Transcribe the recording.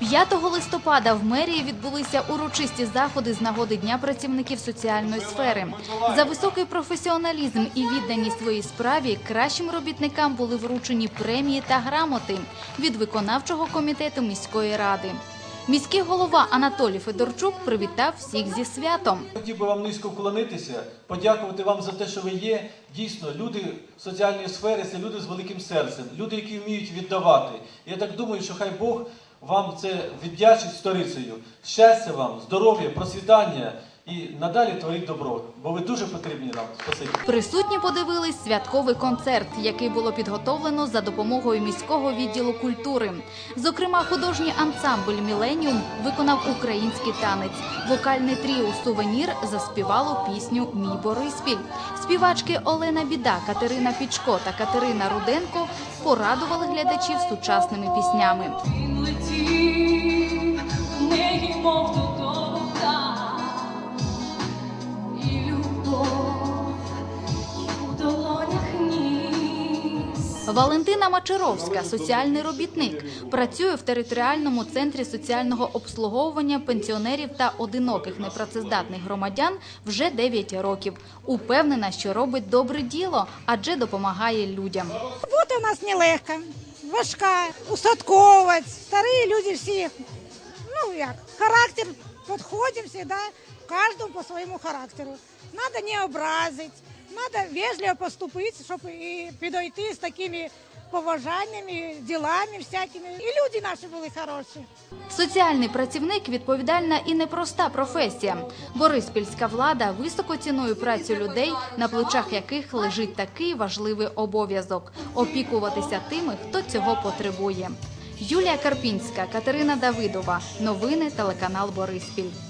5 листопада в мерії відбулися урочисті заходи з нагоди Дня працівників соціальної сфери. За високий професіоналізм і відданість своїй справі кращим робітникам були вручені премії та грамоти від виконавчого комітету міської ради. Міський голова Анатолій Федорчук привітав всіх зі святом. Хотів би вам низько вклонитися, подякувати вам за те, що ви є. Дійсно, люди соціальної сфери це люди з великим серцем, люди, які вміють віддавати. Я так думаю, що хай Бог вам це віддячить сторицею. Щастя вам, здоров'я, процвітання і надалі творіть добро, бо ви дуже потрібні нам. Спасибі. Присутні подивились святковий концерт, який було підготовлено за допомогою міського відділу культури. Зокрема, художній ансамбль Міленіум виконав український танець. Вокальне тріо Сувенір заспівало пісню Мій Бориспіль. Співачки Олена Біда, Катерина Пічко та Катерина Руденко порадували глядачів сучасними піснями. Валентина Мачаровська, соціальний робітник, працює в територіальному центрі соціального обслуговування пенсіонерів та одиноких непрацездатних громадян вже 9 років. Упевнена, що робить добре діло, адже допомагає людям. Робота у нас нелегка, важка, устатковувати. Старі люди всі, ну як, характер підходимо завжди, кожному по своєму характеру. Надо не образити, надо вежливо поступити, щоб і підійти з такими поважаннями, ділами всякими. І люди наші були хороші. Соціальний працівник відповідальна і непроста професія. Бориспільська влада високо цінує працю людей, на плечах яких лежить такий важливий обов'язок опікуватися тими, хто цього потребує. Юлія Карпінська, Катерина Давидова. Новини телеканал Бориспіль.